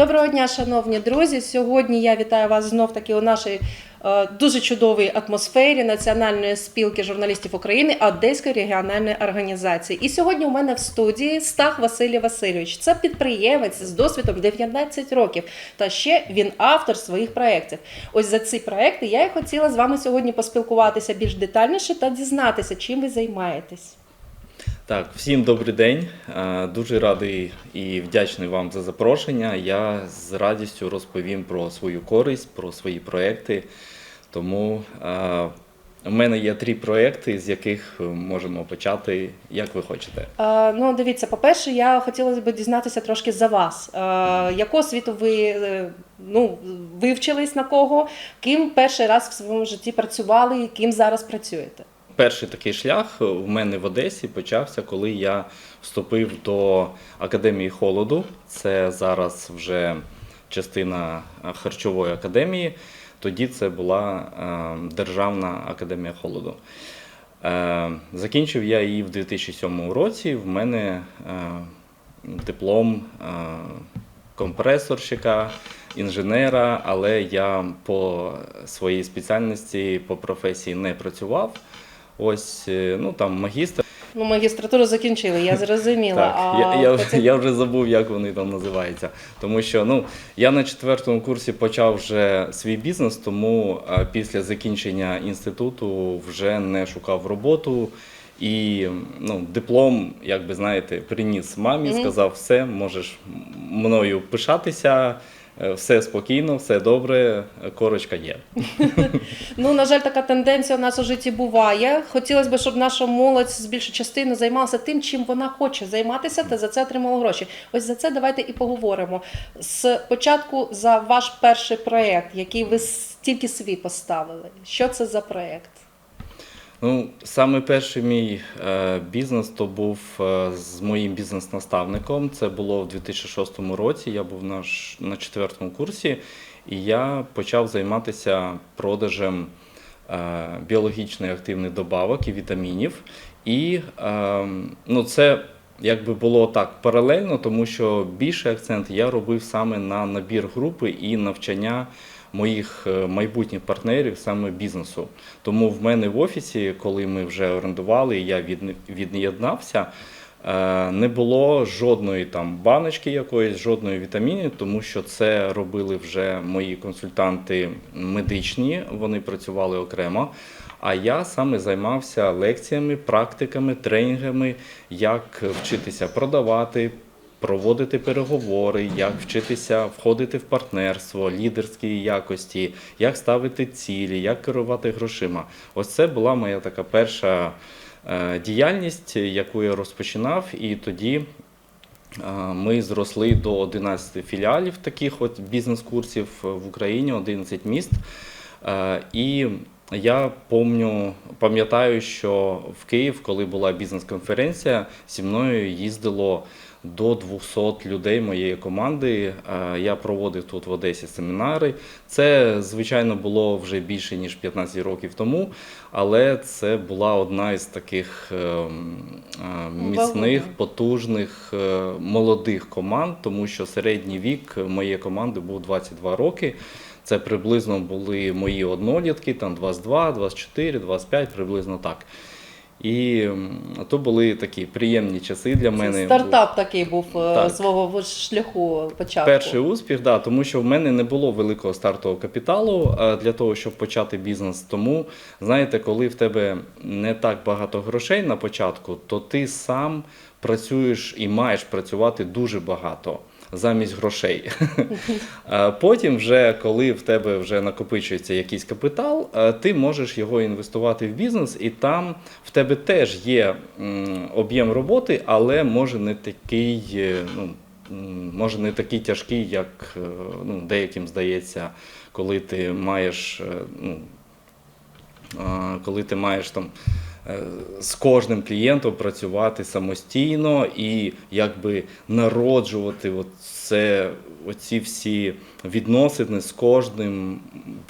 Доброго дня, шановні друзі. Сьогодні я вітаю вас знов таки у нашій е, дуже чудовій атмосфері Національної спілки журналістів України Одеської регіональної організації. І сьогодні у мене в студії Стах Василій Васильович. Це підприємець з досвідом 19 років. Та ще він автор своїх проєктів. Ось за ці проекти я і хотіла з вами сьогодні поспілкуватися більш детальніше та дізнатися, чим ви займаєтесь. Так, всім добрий день. Е, Дуже радий і вдячний вам за запрошення. Я з радістю розповім про свою користь, про свої проекти. Тому е, у мене є три проекти, з яких можемо почати, як ви хочете. Е, ну, дивіться, по-перше, я хотіла б дізнатися трошки за вас. Е, яку освіту ви е, ну, вивчились на кого? Ким перший раз в своєму житті працювали і ким зараз працюєте? Перший такий шлях в мене в Одесі почався, коли я вступив до Академії холоду. Це зараз вже частина е, харчової академії. Тоді це була е, Державна академія холоду. Е, Закінчив я її в 2007 році. В мене диплом компресорщика, інженера, але я по своїй спеціальності, по професії не працював. Ось е, ну там магістр. Ну, магістратуру закінчили, я зрозуміла. Так, а я, я, я вже забув, як вони там називаються. Тому що ну, я на четвертому курсі почав вже свій бізнес, тому е, після закінчення інституту вже не шукав роботу. І ну, диплом, як би знаєте, приніс мамі, сказав, все, можеш мною пишатися, все спокійно, все добре, корочка є. Ну, на жаль, така тенденція у нас у житті буває. Хотілося б, щоб наша молодь з більшою частиною займалася тим, чим вона хоче займатися, та за це отримала гроші. Ось за це давайте і поговоримо. Спочатку за ваш перший проєкт, який ви стільки собі поставили. Що це за проєкт? Ну, саме перший мій е, бізнес то був е, з моїм бізнес-наставником. Це було в 2006 році. Я був на, на четвертому курсі, і я почав займатися продажем е, біологічно активних добавок і вітамінів. І ну, це якби було так паралельно, тому що більший акцент я робив саме на набір групи і навчання моїх е, майбутніх партнерів саме бізнесу. Тому в мене в офісі, коли ми вже орендували, я від'єднався. е, Не було жодної там баночки якоїсь, жодної вітаміни, тому що це робили вже мої консультанти медичні, вони працювали окремо. А я саме займався лекціями, практиками, тренінгами, як вчитися продавати, проводити переговори, як вчитися входити в партнерство, лідерські якості, як ставити цілі, як керувати грошима. Ось це була моя така перша е, діяльність, яку я розпочинав, і тоді. е, Ми зросли до 11 філіалів таких от бізнес-курсів в Україні, 11 міст. Е, І я пам'ятаю, що в Київ, коли була бізнес-конференція, зі мною їздило до 200 людей моєї команди. Е, Я проводив тут в Одесі семінари. Це, звичайно, було вже більше ніж 15 років тому, але це була одна із таких ем, е, міцних, потужних, е, молодих команд, тому що середній вік моєї команди був 22 роки. Це приблизно були мої однолітки, там 22, 24, 25, приблизно так. І то були такі приємні часи для мене. Стартап такий був е, Так. свого шляху початку. Перший успіх, да, тому що в мене не було великого стартового капіталу для того, щоб почати бізнес. Тому, знаєте, коли в тебе не так багато грошей на початку, то ти сам працюєш і маєш працювати дуже багато. Замість грошей. Потім, вже коли в тебе вже накопичується якийсь капітал, е, ти можеш його інвестувати в бізнес, і там в тебе теж є об'єм роботи, але може не такий, е, ну, може не такий тяжкий, як е, ну, деяким здається, коли ти маєш. Ну, коли ти маєш там з кожним клієнтом працювати самостійно і якби народжувати от це, оці всі відносини з кожним,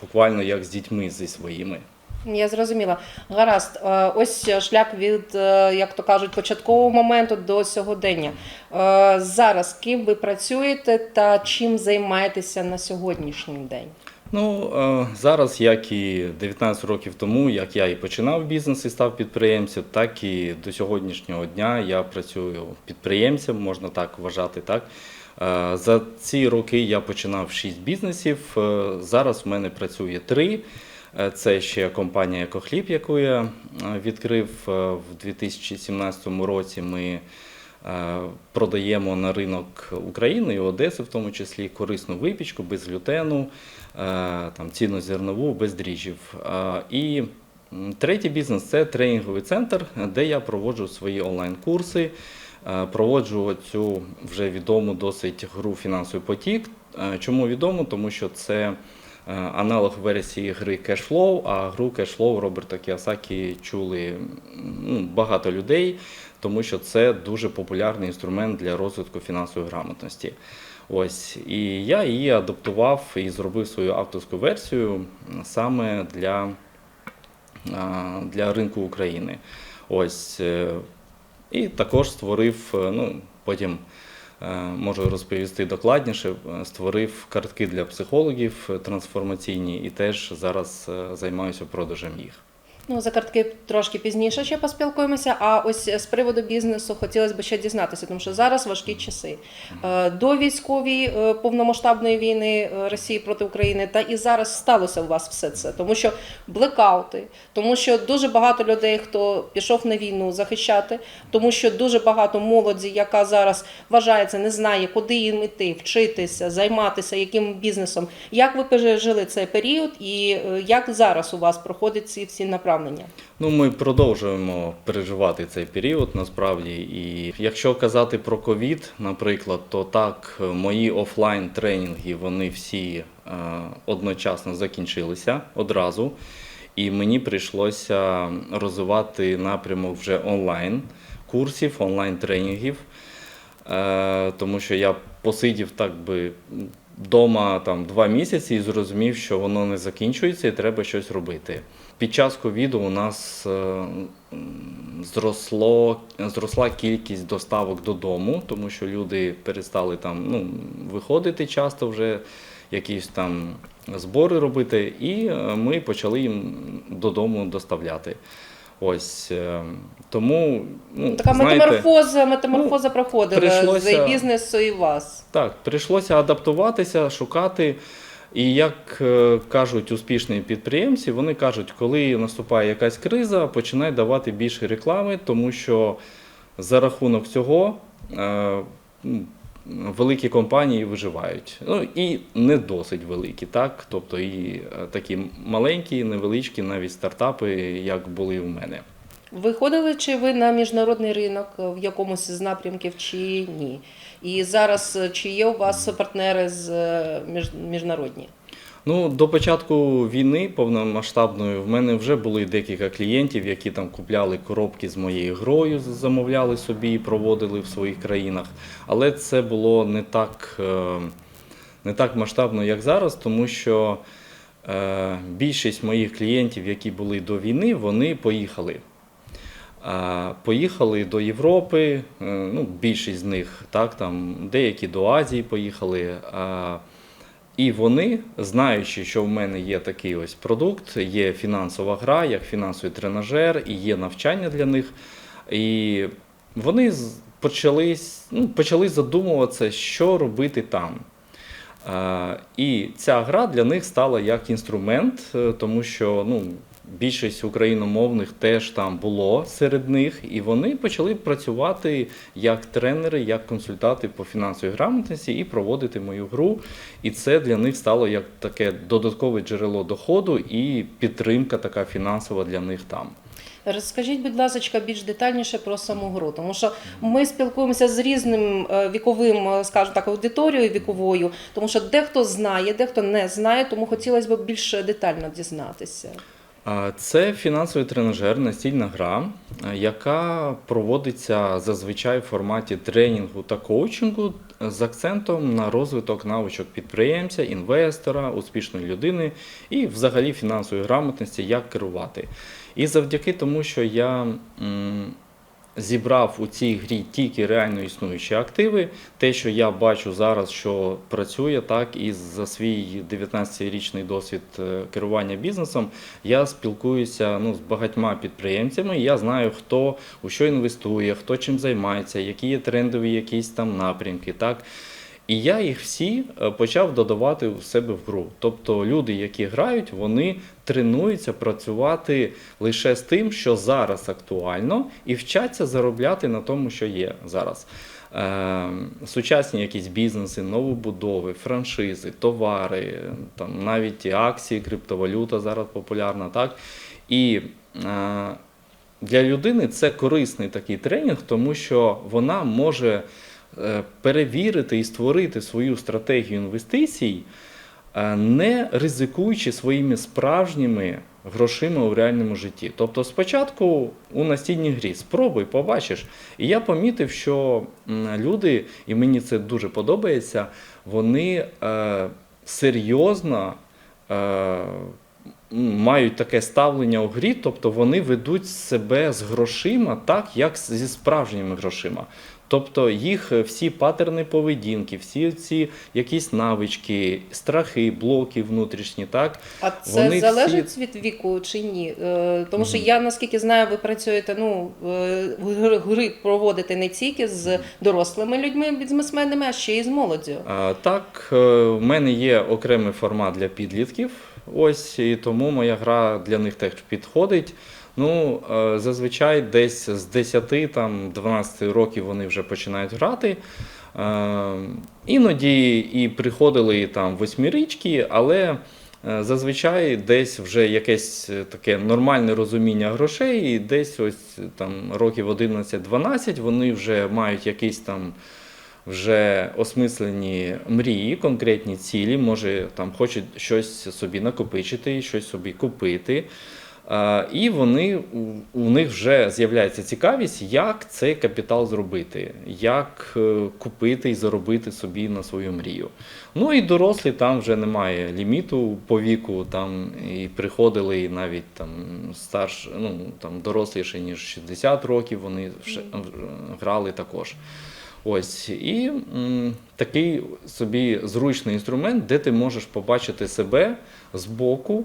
буквально як з дітьми зі своїми. Я зрозуміла. Гаразд, Е, ось шлях від, е, як то кажуть, початкового моменту до сьогодення. Е, Зараз ким ви працюєте та чим займаєтеся на сьогоднішній день? Ну, е, зараз, як і 19 років тому, як я і починав бізнес і став підприємцем, так і до сьогоднішнього дня я працюю підприємцем, можна так вважати. Так? Е, За ці роки я починав 6 бізнесів. е, Зараз в мене працює 3. Е, Це ще компанія Екохліб, яку я відкрив в 2017 році. Ми Продаємо на ринок України і Одеси, в тому числі корисну випічку без глютену, е, там ціннозернову, без дріжджів. Е, І третій бізнес це тренінговий центр, де я проводжу свої онлайн-курси, е, проводжу цю вже відому досить гру фінансовий потік. Е, Чому відомо? Тому що це е, аналог версії гри Cashflow, а гру Cashflow Роберта Кіосакі чули ну, багато людей тому що це дуже популярний інструмент для розвитку фінансової грамотності. Ось і я її адаптував і зробив свою авторську версію саме для, для ринку України. Ось е, і також створив, е, ну потім. Е, Можу розповісти докладніше. е, Створив картки для психологів е, трансформаційні і теж зараз займаюся продажем їх. Ну, за картки трошки пізніше ще поспілкуємося. А ось з приводу бізнесу хотілося б ще дізнатися, тому що зараз важкі часи. Е, До військової е, повномасштабної війни е, Росії проти України, та і зараз сталося у вас все це, тому що блекаути, тому що дуже багато людей, хто пішов на війну захищати, тому що дуже багато молоді, яка зараз вважається, не знає, куди їм іти, вчитися, займатися яким бізнесом. Як ви пережили цей період, і як зараз у вас проходять ці всі направлення? Ну, ми продовжуємо переживати цей період насправді. І якщо казати про ковід, наприклад, то так, мої офлайн тренінги вони всі е, одночасно закінчилися одразу. І мені прийшлося розвивати напрямок вже онлайн курсів, онлайн тренінгів. Е, тому що я посидів так би вдома там два місяці і зрозумів, що воно не закінчується і треба щось робити. Під час ковіду у нас е, зросло, зросла кількість доставок додому, тому що люди перестали там ну, виходити часто вже, якісь там збори робити, і е, ми почали їм додому доставляти. Ось е, тому ну, Така знаєте, метаморфоза, метаморфоза проходила прийшлося- з бізнесу і вас. так, прийшлося адаптуватися, шукати. І як е, кажуть успішні підприємці, вони кажуть, коли наступає якась криза, починай давати більше реклами, тому що за рахунок цього е, великі компанії виживають. Ну і не досить великі, так? Тобто і е, такі маленькі, невеличкі, навіть стартапи, як були у мене. Виходили чи ви на міжнародний ринок в якомусь з напрямків, чи ні? І зараз е, чи є у вас партнери з е, між, міжнародні? Ну, до початку війни повномасштабної в мене вже були декілька клієнтів, які там купляли коробки з моєю грою, замовляли собі і проводили в своїх країнах. Але це було не так, е, не так масштабно, як зараз, тому що більшість моїх клієнтів, які були до війни, вони поїхали. Поїхали до Європи, е, ну, більшість з них, так, там, деякі до Азії поїхали. І вони, знаючи, що в мене є такий ось продукт, є фінансова гра, як фінансовий тренажер, і є навчання для них. І вони почали, ну, почали задумуватися, що робити там. І ця гра для них стала як інструмент, е, тому що ну, більшість україномовних теж там було серед них, і вони почали працювати як тренери, як консультанти по фінансовій грамотності і проводити мою гру. І це для них стало як таке додаткове джерело доходу і підтримка така фінансова для них там. Розкажіть, будь ласка, більш детальніше про саму гру, тому що ми спілкуємося з різним е, віковим, е, скажімо так, аудиторією віковою, тому що дехто знає, дехто не знає, тому хотілося б більш детально дізнатися. Це фінансовий тренажер, настільна гра, е, яка проводиться зазвичай в форматі тренінгу та коучингу з акцентом на розвиток навичок підприємця, інвестора, успішної людини і взагалі фінансової грамотності, як керувати. І завдяки тому, що я зібрав у цій грі тільки реально існуючі активи, те, що я бачу зараз, що працює так, і за свій 19-річний досвід е, керування бізнесом, я спілкуюся ну, з багатьма підприємцями. Я знаю, хто у що інвестує, хто чим займається, які є трендові якісь там напрямки. Так? І я їх всі е, почав додавати у себе в гру. Тобто люди, які грають, вони тренуються працювати лише з тим, що зараз актуально, і вчаться заробляти на тому, що є зараз. Е, сучасні якісь бізнеси, новобудови, франшизи, товари, там навіть акції, криптовалюта зараз популярна, так? І е, для людини це корисний такий тренінг, тому що вона може перевірити і створити свою стратегію інвестицій, е, не ризикуючи своїми справжніми грошима у реальному житті. Тобто, спочатку у настільній грі спробуй, побачиш. І я помітив, що люди, і мені це дуже подобається, вони е, серйозно. Е, мають таке ставлення у грі, тобто вони ведуть себе з грошима так, як зі справжніми грошима. Тобто їх е, всі патерни поведінки, всі ці якісь навички, страхи, блоки внутрішні, так А це Вони залежить від віку чи ні? Е, Тому що я наскільки знаю, ви працюєте, ну е, гри, проводите не тільки з дорослими людьми, бізнесменами, а ще й з молоддю. А, Так, в мене є окремий формат для підлітків. Ось і тому моя гра для них теж підходить. Ну, е, зазвичай десь з 10 там 12 років вони вже починають грати. Е, Іноді і приходили там восьмирічки, але е, зазвичай десь вже якесь таке нормальне розуміння грошей, і десь ось там років 11-12 вони вже мають якийсь там вже осмислені мрії, конкретні цілі, може там хочуть щось собі накопичити, щось собі купити. І вони у- них вже з'являється цікавість, як цей капітал зробити, як е, купити і заробити собі на свою мрію. Ну і дорослі там вже немає ліміту по віку, там і приходили і навіть там старш, ну там доросліше ніж 60 років, вони грали також. Ось. І м, такий собі зручний інструмент, де ти можеш побачити себе з боку, е,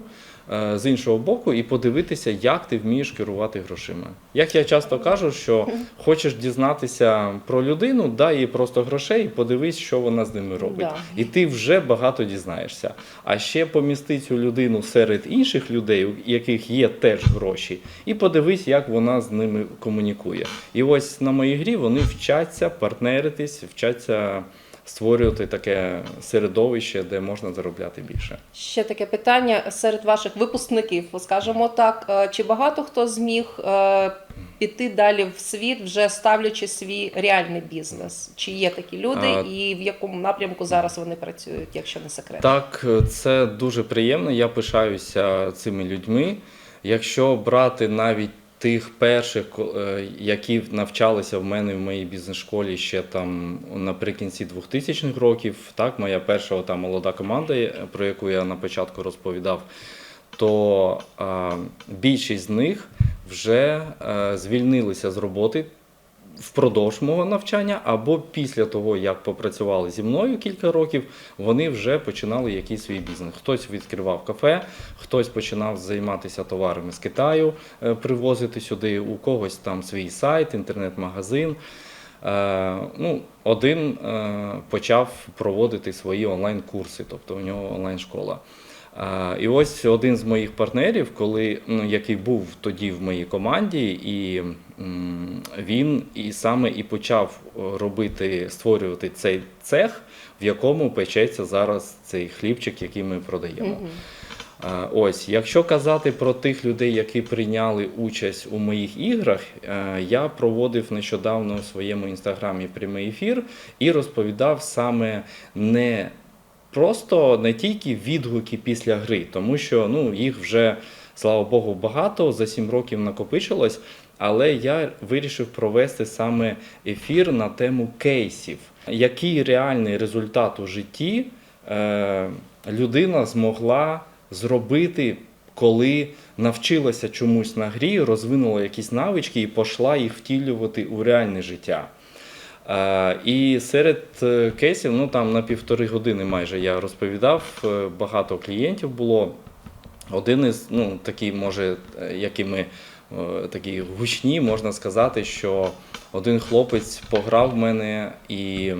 з іншого боку, і подивитися, як ти вмієш керувати грошима. Як я часто кажу, що хочеш дізнатися про людину, дай їй просто грошей і подивись, що вона з ними робить. Да. І ти вже багато дізнаєшся. А ще помісти цю людину серед інших людей, у яких є теж гроші, і подивись, як вона з ними комунікує. І ось на моїй грі вони вчаться партнеритись, вчаться створювати таке середовище, де можна заробляти більше. Ще таке питання серед ваших випускників, скажімо так, е, чи багато хто зміг е, піти далі в світ, вже ставлячи свій реальний бізнес? Чи є такі люди, А- і в якому напрямку зараз вони працюють, якщо не секрет? Так, це дуже приємно. Я пишаюся цими людьми. Якщо брати навіть тих перших, е, які навчалися в мене в моїй бізнес-школі ще там наприкінці 2000-х років, так, моя перша та молода команда, е, про яку я на початку розповідав, то е, більшість з них вже звільнилися з роботи впродовж мого навчання, або після того, як попрацювали зі мною кілька років, вони вже починали якийсь свій бізнес. Хтось відкривав кафе, хтось починав займатися товарами з Китаю, е, привозити сюди, у когось там свій сайт, інтернет-магазин. Е, ну, один е, почав проводити свої онлайн-курси, тобто у нього онлайн-школа. І ось один з моїх партнерів, коли, ну, який був тоді в моїй команді, і він і саме і почав робити, створювати цей цех, в якому печеться зараз цей хлібчик, який ми продаємо. Ось, якщо казати про тих людей, які прийняли участь у моїх іграх, е, я проводив нещодавно у своєму інстаграмі прямий ефір і розповідав саме не просто не тільки відгуки після гри, тому що ну, їх вже слава Богу, багато. За 7 років накопичилось. Але я вирішив провести саме ефір на тему кейсів. Який реальний результат у житті е, людина змогла зробити, коли навчилася чомусь на грі, розвинула якісь навички і пішла їх втілювати у реальне життя. Е, І серед е, кейсів, ну там на півтори години майже я розповідав, е, багато клієнтів було. Один із, ну, такий, може, якими е, такі гучні, можна сказати, що один хлопець пограв в мене і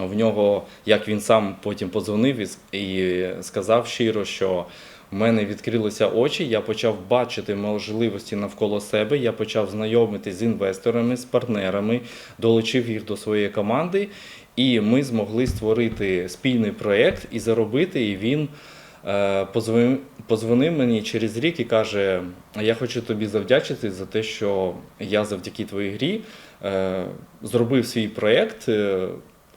в нього, як він сам потім подзвонив і сказав щиро, що в мене відкрилися очі, я почав бачити можливості навколо себе, я почав знайомитись з інвесторами, з партнерами, долучив їх до своєї команди, і ми змогли створити спільний проєкт і заробити. І він е, позвонив, мені через рік і каже: Я хочу тобі завдячити за те, що я завдяки твоїй грі е, зробив свій проєкт.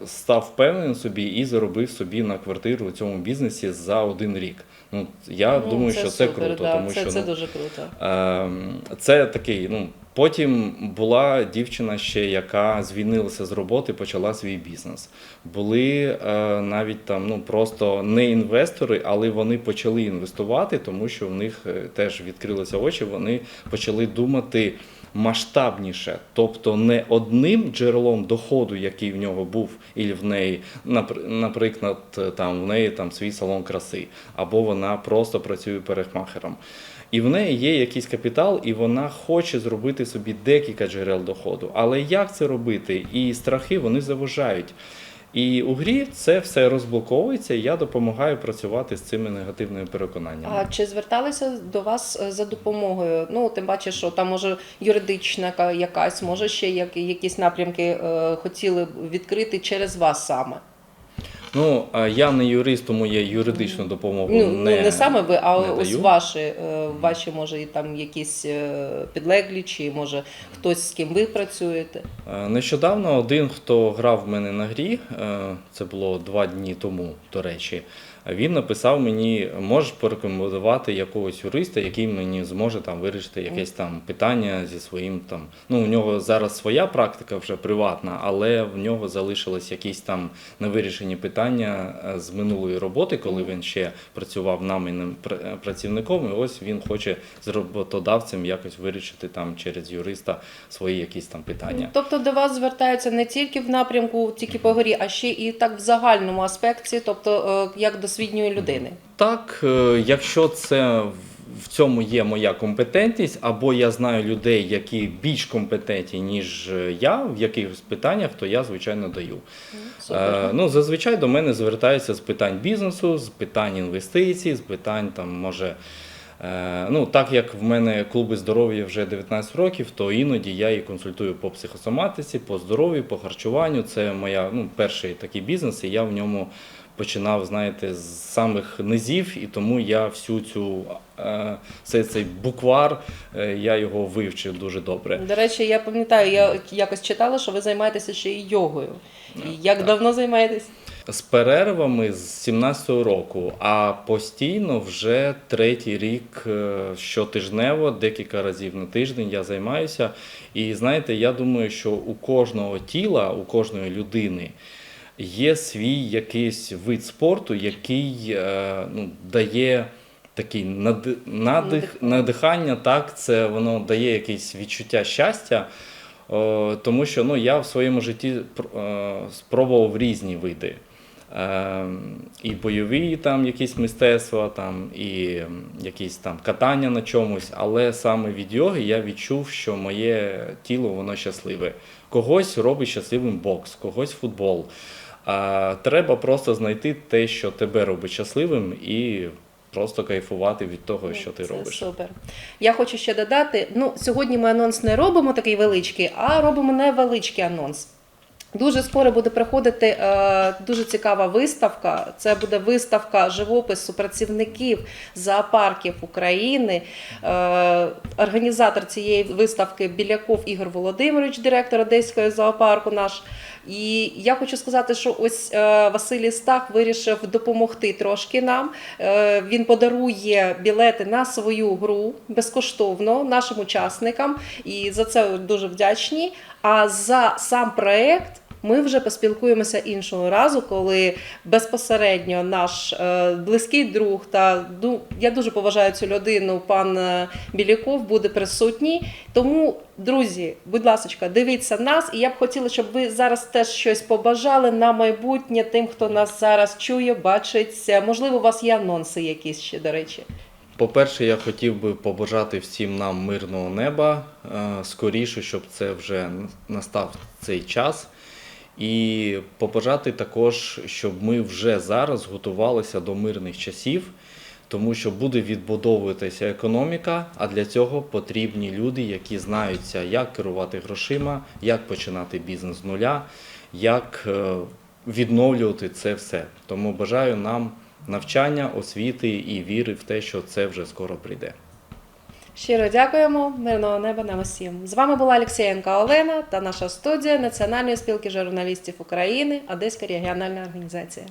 Е, Став впевненим в собі і заробив собі на квартиру у цьому бізнесі за один рік. Ну я Ну, думаю, що це супер, круто, да, тому це, що це ну, дуже круто. Ем, Це такий. Ну потім була дівчина ще, яка звільнилася з роботи, почала свій бізнес. Були е, навіть там ну просто не інвестори, але вони почали інвестувати, тому що в них е, теж відкрилися очі. Вони почали думати. Масштабніше, тобто не одним джерелом доходу, який в нього був, і в неї, наприклад, там в неї там свій салон краси, або вона просто працює перехмахером. І в неї є якийсь капітал, і вона хоче зробити собі декілька джерел доходу. Але як це робити? І страхи вони заважають. І у грі це все розблоковується, і я допомагаю працювати з цими негативними переконаннями. А чи зверталися до вас е, за допомогою? Ну, тим паче, що там може юридична якась, може ще як, якісь напрямки е, хотіли б відкрити через вас саме. Ну я не юрист, тому я юридичну допомогу Ну, не, ну не саме ви, а не ось даю. ваші, е, ваші, може, і там якісь е, підлеглі, чи може хтось з ким ви працюєте. Е, Нещодавно один, хто грав в мене на грі, це було два дні тому, до речі. Він написав мені, можеш порекомендувати якогось юриста, який мені зможе там вирішити якесь там питання зі своїм там. Ну, у нього зараз своя практика вже приватна, але в нього залишились якісь там невирішені питання е, з минулої роботи, коли він ще працював намінним пр- працівником. І ось він хоче з роботодавцем якось вирішити там через юриста свої якісь там питання. Тобто до вас звертаються не тільки в напрямку, тільки по горі, а ще і так в загальному аспекті, тобто е, як досвідньої людини. Так, е, якщо це в- цьому є моя компетентність, або я знаю людей, які більш компетентні, ніж е, я в якихось питаннях, то я звичайно даю. Супер. Е, ну, зазвичай до мене звертаються з питань бізнесу, з питань інвестицій, з питань там, може. Ну, так як в мене клуби здоров'я вже 19 років, то іноді я і консультую по психосоматиці, по здоров'ю, по харчуванню. Це моя ну, перший такий бізнес, і я в ньому починав, знаєте, з самих низів, і тому я всю цю е, цей, цей буквар, е, я його вивчив дуже добре. До речі, я пам'ятаю, я якось читала, що ви займаєтеся ще і йогою. І як давно займаєтесь? З перервами з 17-го року, а постійно вже третій рік е, щотижнево, декілька разів на тиждень я займаюся. І знаєте, я думаю, що у кожного тіла, у кожної людини є свій якийсь вид спорту, який е, ну, дає. Такий нади- надих, Надихання. надихання, так, це воно дає якесь відчуття щастя, тому що ну, я в своєму житті е, спробував різні види. Е, і бойові там якісь мистецтва, там, і якісь там катання на чомусь, але саме від йоги я відчув, що моє тіло воно щасливе. Когось робить щасливим бокс, когось футбол. А треба просто знайти те, що тебе робить щасливим, і просто кайфувати від того, що ти Це робиш. Супер. Я хочу ще додати: ну, сьогодні ми анонс не робимо такий величкий, а робимо невеличкий анонс. Дуже скоро буде приходити е, дуже цікава виставка. Це буде виставка живопису працівників зоопарків України. Е, організатор цієї виставки Біляков Ігор Володимирович, директор Одеського зоопарку наш. І я хочу сказати, що ось е, Василій Стах вирішив допомогти трошки нам. Е, Він подарує білети на свою гру безкоштовно нашим учасникам, і за це дуже вдячні. А за сам проект. Ми вже поспілкуємося іншого разу, коли безпосередньо наш е, близький друг та ду- я дуже поважаю цю людину, пан е, Біляков буде присутній. Тому, друзі, будь ласка, дивіться нас, і я б хотіла, щоб ви зараз теж щось побажали на майбутнє тим, хто нас зараз чує, бачить. Можливо, у вас є анонси якісь ще, до речі. По-перше, я хотів би побажати всім нам мирного неба, е, скоріше, щоб це вже настав цей час. І побажати також, щоб ми вже зараз готувалися до мирних часів, тому що буде відбудовуватися економіка, а для цього потрібні люди, які знаються, як керувати грошима, як починати бізнес з нуля, як е, відновлювати це все. Тому бажаю нам навчання, освіти і віри в те, що це вже скоро прийде. Щиро дякуємо. Мирного неба нам усім. З вами була Олексієнка Олена та наша студія Національної спілки журналістів України, Одеська регіональна організація.